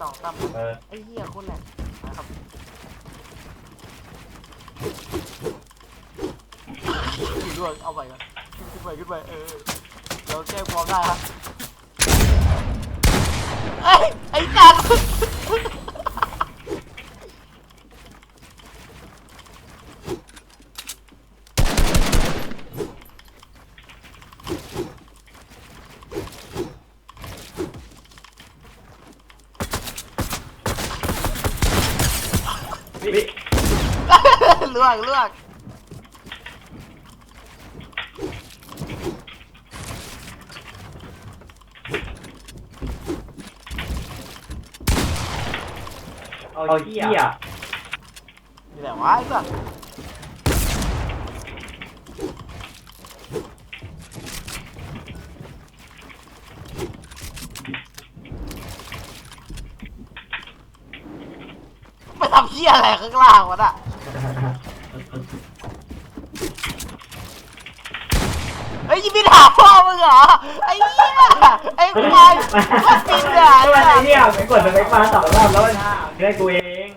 สองสามเออ ไอ้เหี้ยคนแหละนะครับขึ้นด้วยเอาไปกันขึ้นไปขึ้นไปเออเดี๋ยวแก้ความได้ครับไอ้ยไอ้จัด ลวกลวกเอาเหี้ย นี่แหละวะไอ้สัสำเหี้ยอะไรข้างล่างวะน่ะเฮ้ยยิงบินหาพ่อมึงเหรอ ไอ้เหี้ยไอ้ควายมันบินอะไอ้ไอ้เหี้ยไปกดสเปคมาสองรอบแล้วนะได้กูเอง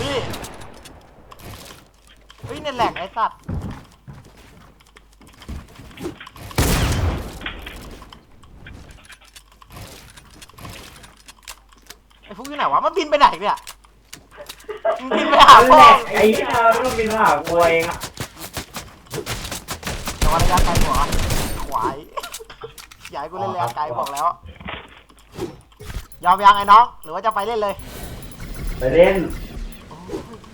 นี่เฮ้ยเนี่ยแหลกไอ้สัตว์ ไอ้พวกอยู่ไหนวะมันบินไปไหนเนี่ยมันบินไปหามันพ่แหอลกไอ้เหี้ยต้องบินมาหากูเองอะแต่ว่าระยะไกลหัวขวายอย่าให้กูเล่นระยะไกลบอกแล้ว ยอมยังไอ้น้อง หรือว่าจะไปเล่นเลย ไปเล่นโอ้ย